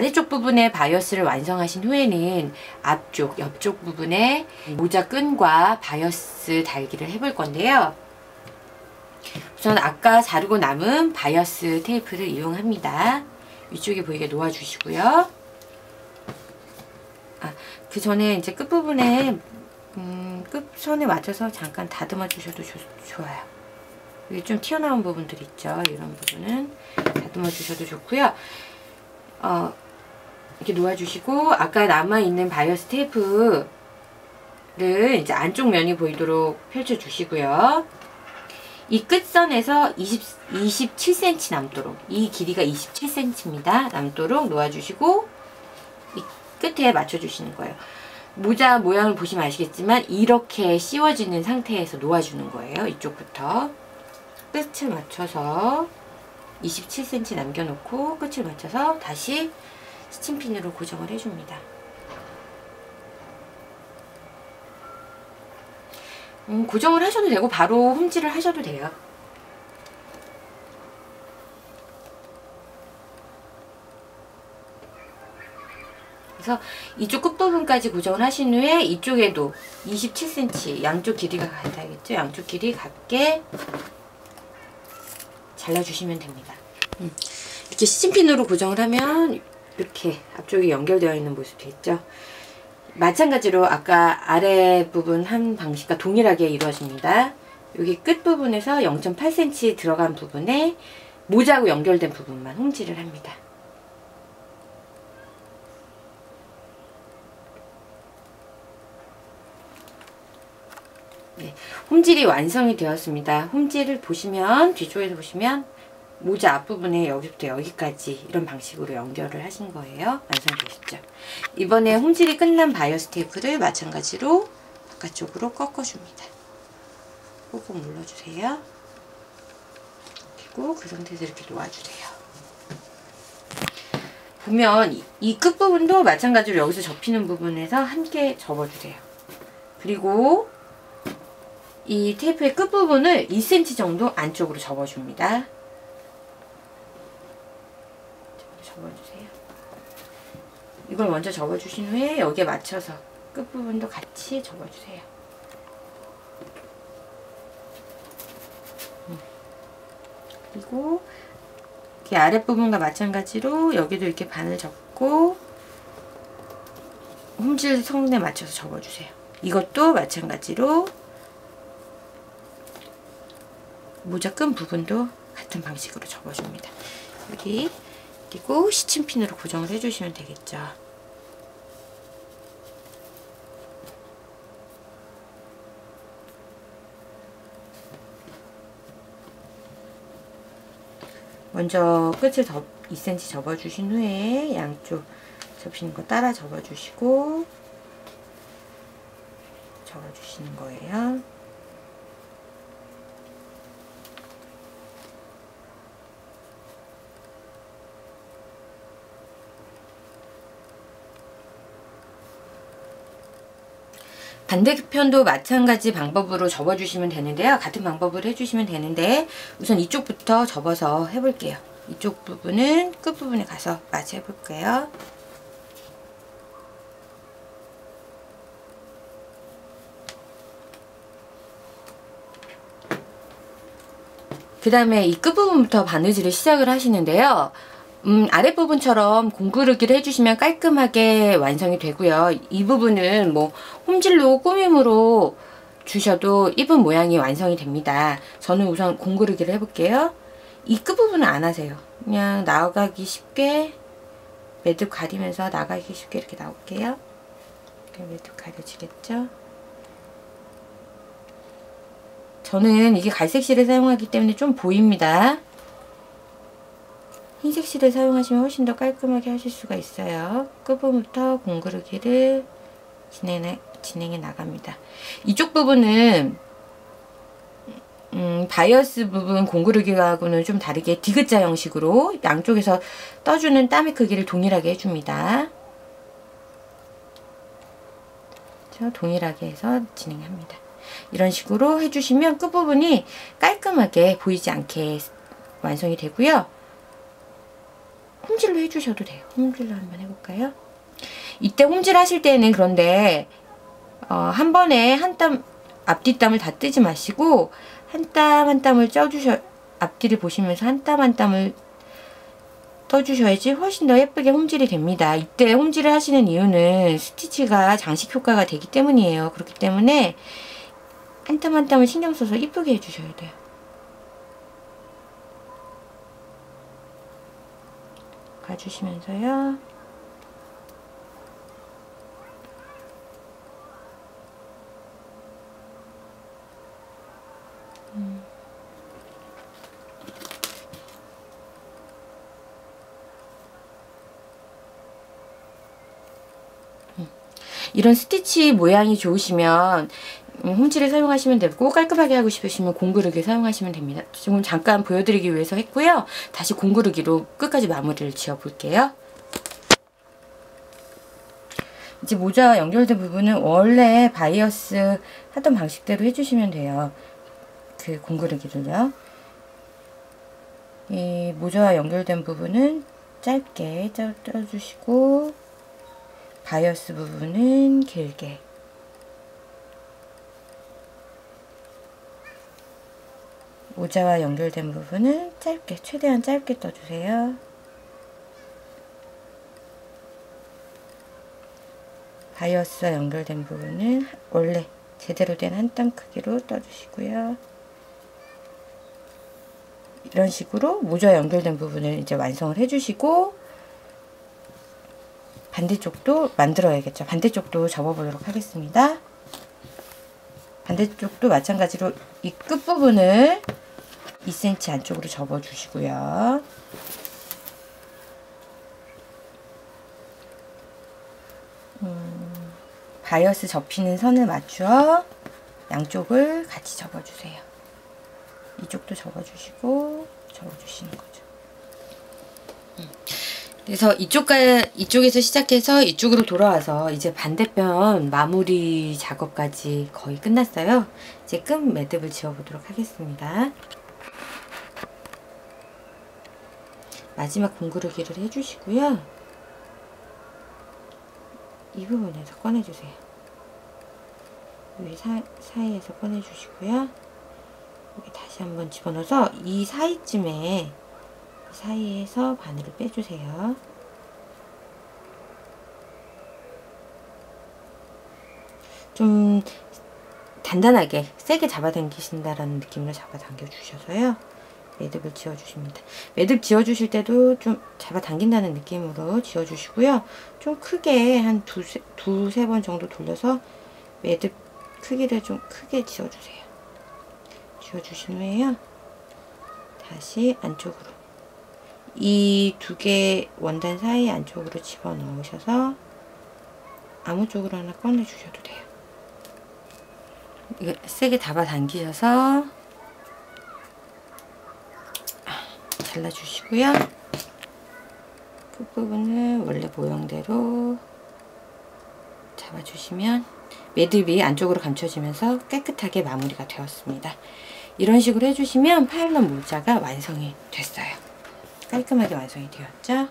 아래쪽 부분에 바이어스를 완성하신 후에는 앞쪽, 옆쪽 부분에 모자 끈과 바이어스 달기를 해볼 건데요. 우선 아까 자르고 남은 바이어스 테이프를 이용합니다. 위쪽에 보이게 놓아주시고요. 아, 그 전에 이제 끝부분에 음, 끝선에 맞춰서 잠깐 다듬어 주셔도 좋, 좋아요. 여기 좀 튀어나온 부분들 있죠. 이런 부분은 다듬어 주셔도 좋고요. 어, 이렇게 놓아주시고 아까 남아있는 바이어스 테이프를 이제 안쪽 면이 보이도록 펼쳐주시고요. 이 끝선에서 20, 27cm 남도록 이 길이가 27cm입니다. 남도록 놓아주시고 이 끝에 맞춰주시는 거예요. 모자 모양을 보시면 아시겠지만 이렇게 씌워지는 상태에서 놓아주는 거예요. 이쪽부터 끝을 맞춰서 27cm 남겨놓고 끝을 맞춰서 다시 스팀핀으로 고정을 해줍니다. 음, 고정을 하셔도 되고 바로 홈질을 하셔도 돼요. 그래서 이쪽 끝부분까지 고정을 하신 후에 이쪽에도 27cm 양쪽 길이가 같아야겠죠? 양쪽 길이 같게 잘라주시면 됩니다. 음, 이렇게 시침핀으로 고정을 하면 이렇게 앞쪽이 연결되어 있는 모습이 있죠. 마찬가지로 아까 아래 부분 한 방식과 동일하게 이루어집니다. 여기 끝부분에서 0.8cm 들어간 부분에 모자하고 연결된 부분만 홈질을 합니다. 네, 홈질이 완성이 되었습니다. 홈질을 보시면 뒤쪽에서 보시면 모자 앞부분에 여기부터 여기까지 이런 방식으로 연결을 하신 거예요. 완성되셨죠? 이번에 홈질이 끝난 바이어스 테이프를 마찬가지로 바깥쪽으로 꺾어줍니다. 꾹꾹 눌러주세요. 그리고 그 상태에서 이렇게 놓아주세요. 보면 이 끝부분도 마찬가지로 여기서 접히는 부분에서 함께 접어주세요. 그리고 이 테이프의 끝부분을 2cm 정도 안쪽으로 접어줍니다. 접어주세요. 이걸 먼저 접어주신 후에 여기에 맞춰서 끝부분도 같이 접어주세요. 음. 그리고 이렇게 아랫부분과 마찬가지로 여기도 이렇게 반을 접고 홈질 성분에 맞춰서 접어주세요. 이것도 마찬가지로 모자 끈 부분도 같은 방식으로 접어줍니다. 여기 그리고 시침핀으로 고정을 해주시면 되겠죠. 먼저 끝을 더 2cm 접어주신 후에 양쪽 접히는 거 따라 접어주시고 접어주시는 거예요. 반대편도 마찬가지 방법으로 접어주시면 되는데요. 같은 방법을 해주시면 되는데 우선 이쪽부터 접어서 해볼게요. 이쪽 부분은 끝부분에 가서 마저 해볼게요. 그 다음에 이 끝부분부터 바느질을 시작을 하시는데요. 음, 아랫부분처럼 공구르기를 해주시면 깔끔하게 완성이 되고요. 이 부분은 뭐 홈질로 꾸밈으로 주셔도 이쁜 모양이 완성이 됩니다. 저는 우선 공구르기를 해볼게요. 이 끝부분은 안 하세요. 그냥 나가기 쉽게 매듭 가리면서 나가기 쉽게 이렇게 나올게요. 매듭 가려지겠죠? 저는 이게 갈색 실을 사용하기 때문에 좀 보입니다. 흰색 실을 사용하시면 훨씬 더 깔끔하게 하실 수가 있어요. 끝부분부터 공그르기를 진행해, 진행해 나갑니다. 이쪽 부분은 음, 바이어스 부분 공구르기하고는 좀 다르게 디귿자 형식으로 양쪽에서 떠주는 땀의 크기를 동일하게 해줍니다. 동일하게 해서 진행합니다. 이런 식으로 해주시면 끝부분이 깔끔하게 보이지 않게 완성이 되고요. 홈질로 해주셔도 돼요. 홈질로 한번 해볼까요? 이때 홈질 하실 때는 그런데 어, 한 번에 한 땀 앞뒤 땀을 다 뜨지 마시고 한 땀 한 땀을 쪄주셔 앞뒤를 보시면서 한 땀 한 땀을 떠주셔야지 훨씬 더 예쁘게 홈질이 됩니다. 이때 홈질을 하시는 이유는 스티치가 장식 효과가 되기 때문이에요. 그렇기 때문에 한 땀 한 땀을 신경 써서 이쁘게 해주셔야 돼요. 가주시면서요. 음. 음. 이런 스티치 모양이 좋으시면 음, 홈질을 사용하시면 되고 깔끔하게 하고 싶으시면 공구르기 사용하시면 됩니다. 지금 잠깐 보여드리기 위해서 했고요. 다시 공구르기로 끝까지 마무리를 지어볼게요. 이제 모자와 연결된 부분은 원래 바이어스 하던 방식대로 해주시면 돼요. 그 공구르기를요. 이 모자와 연결된 부분은 짧게 쪄주시고 바이어스 부분은 길게 모자와 연결된 부분은 짧게 최대한 짧게 떠주세요. 바이어스와 연결된 부분은 원래 제대로 된 한 땀 크기로 떠주시고요. 이런 식으로 모자 연결된 부분을 이제 완성을 해주시고 반대쪽도 만들어야겠죠. 반대쪽도 접어보도록 하겠습니다. 반대쪽도 마찬가지로 이 끝부분을 2cm 안쪽으로 접어주시고요. 음, 바이어스 접히는 선을 맞추어 양쪽을 같이 접어주세요. 이쪽도 접어주시고 접어주시는 거죠. 음. 그래서 이쪽과 이쪽에서 시작해서 이쪽으로 돌아와서 이제 반대편 마무리 작업까지 거의 끝났어요. 이제 끝 매듭을 지어보도록 하겠습니다. 마지막 공구르기를 해주시고요. 이 부분에서 꺼내주세요. 여기 사, 사이에서 꺼내주시고요. 여기 다시 한번 집어넣어서 이 사이쯤에 사이에서 바늘을 빼주세요. 좀 단단하게 세게 잡아당기신다라는 느낌으로 잡아당겨 주셔서요. 매듭을 지어주십니다. 매듭 지어주실 때도 좀 잡아당긴다는 느낌으로 지어주시고요. 좀 크게 한 두세, 두세 번 정도 돌려서 매듭 크기를 좀 크게 지어주세요. 지어주신 후에요. 다시 안쪽으로 이 두 개 원단 사이 안쪽으로 집어넣으셔서 아무 쪽으로 하나 꺼내주셔도 돼요. 이거 세게 잡아당기셔서 잘라주시고요. 끝부분을 원래 모양대로 잡아주시면 매듭이 안쪽으로 감춰지면서 깨끗하게 마무리가 되었습니다. 이런 식으로 해주시면 파일럿 모자가 완성이 됐어요. 깔끔하게 완성이 되었죠?